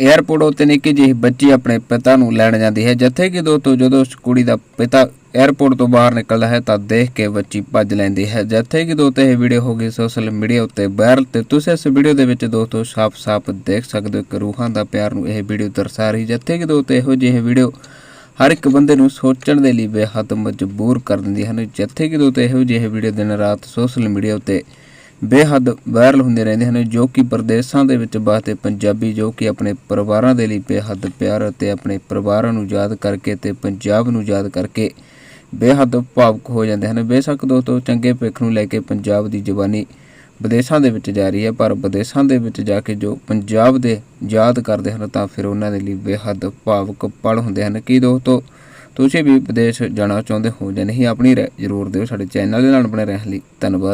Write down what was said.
Airport ਉੱਤੇ ਨਿੱਕੀ ਜਿਹੀ ਬੱਚੀ ਆਪਣੇ ਪਿਤਾ ਨੂੰ ਲੈਣ ਜਾਂਦੀ ਹੈ। ਜਿੱਥੇ ਕਿ ਦੋਸਤੋ, ਜਦੋਂ ਉਸ ਕੁੜੀ ਦਾ ਪਿਤਾ 에ਅਰਪੋਰਟ ਤੋਂ ਬਾਹਰ ਨਿਕਲਦਾ ਹੈ, ਤਾਂ ਦੇਖ ਕੇ ਬੱਚੀ ਭੱਜ ਲੈਂਦੀ ਹੈ। ਜਿੱਥੇ ਕਿ ਦੋਸਤੋ, ਇਹ ਵੀਡੀਓ ਹੋ ਗਈ ਸੋਸ਼ਲ ਮੀਡੀਆ ਉੱਤੇ ਵਾਇਰਲ ਤੇ ਤੁਸੀਂ ਇਸ ਵੀਡੀਓ ਦੇ ਵਿੱਚ ਦੋਸਤੋ ਸਾਫ਼-ਸਾਫ਼ ਦੇਖ ਸਕਦੇ ਹੋ ਕਿ ਰੂਹਾਂ ਦਾ ਪਿਆਰ ਨੂੰ ਇਹ ਵੀਡੀਓ ਦਰਸਾ ਰਹੀ ਜਿੱਥੇ ਕਿ ਦੋਸਤੋ, ਇਹੋ ਜਿਹੇ ਵੀਡੀਓ ਹਰ ਇੱਕ ਬੰਦੇ ਨੂੰ ਸੋਚਣ ਦੇ ਲਈ ਬੇਹੱਦ ਮਜਬੂਰ ਕਰ ਦਿੰਦੀ ਹਨ। ਜਿੱਥੇ ਕਿ ਦੋਸਤੋ, ਇਹੋ ਜਿਹੇ ਵੀਡੀਓ ਦਿਨ ਰਾਤ ਸੋਸ਼ਲ ਮੀਡੀਆ ਉੱਤੇ ਬੇਹੱਦ ਵਾਇਰਲ ਹੁੰਦੇ ਰਹਿੰਦੇ ਹਨ, ਜੋ ਕਿ ਪ੍ਰਦੇਸ਼ਾਂ ਦੇ ਵਿੱਚ ਵਸਦੇ ਪੰਜਾਬੀ, ਜੋ ਕਿ ਆਪਣੇ ਪਰਿਵਾਰਾਂ ਦੇ ਲਈ ਬੇਹੱਦ ਪਿਆਰ ਅਤੇ ਆਪਣੇ ਪਰਿਵਾਰਾਂ ਨੂੰ ਯਾਦ ਕਰਕੇ ਤੇ ਪੰਜਾਬ ਨੂੰ ਯਾਦ ਕਰਕੇ ਬੇਹੱਦ ਭਾਵੁਕ ਹੋ ਜਾਂਦੇ ਹਨ। ਬੇਸ਼ੱਕ ਦੋਸਤੋ, ਚੰਗੇ ਭਵਿੱਖ ਨੂੰ ਲੈ ਕੇ ਪੰਜਾਬ ਦੀ ਜਵਾਨੀ ਵਿਦੇਸ਼ਾਂ ਦੇ ਵਿੱਚ ਜਾ ਰਹੀ ਹੈ, ਪਰ ਵਿਦੇਸ਼ਾਂ ਦੇ ਵਿੱਚ ਜਾ ਕੇ ਜੋ ਪੰਜਾਬ ਦੇ ਯਾਦ ਕਰਦੇ ਹਨ, ਤਾਂ ਫਿਰ ਉਹਨਾਂ ਦੇ ਲਈ ਬੇਹੱਦ ਭਾਵੁਕ ਪਲ ਹੁੰਦੇ ਹਨ। ਕੀ ਦੋਸਤੋ, ਤੁਸੀਂ ਵੀ ਵਿਦੇਸ਼ ਜਾਣਾ ਚਾਹੁੰਦੇ ਹੋ ਜਾਂ ਨਹੀਂ, ਆਪਣੀ ਰਾਏ ਜ਼ਰੂਰ ਦਿਓ ਸਾਡੇ ਚੈਨਲ ਦੇ ਨਾਲ ਬਣੇ ਰਹਿਣ ਲਈ। ਧੰਨਵਾਦ।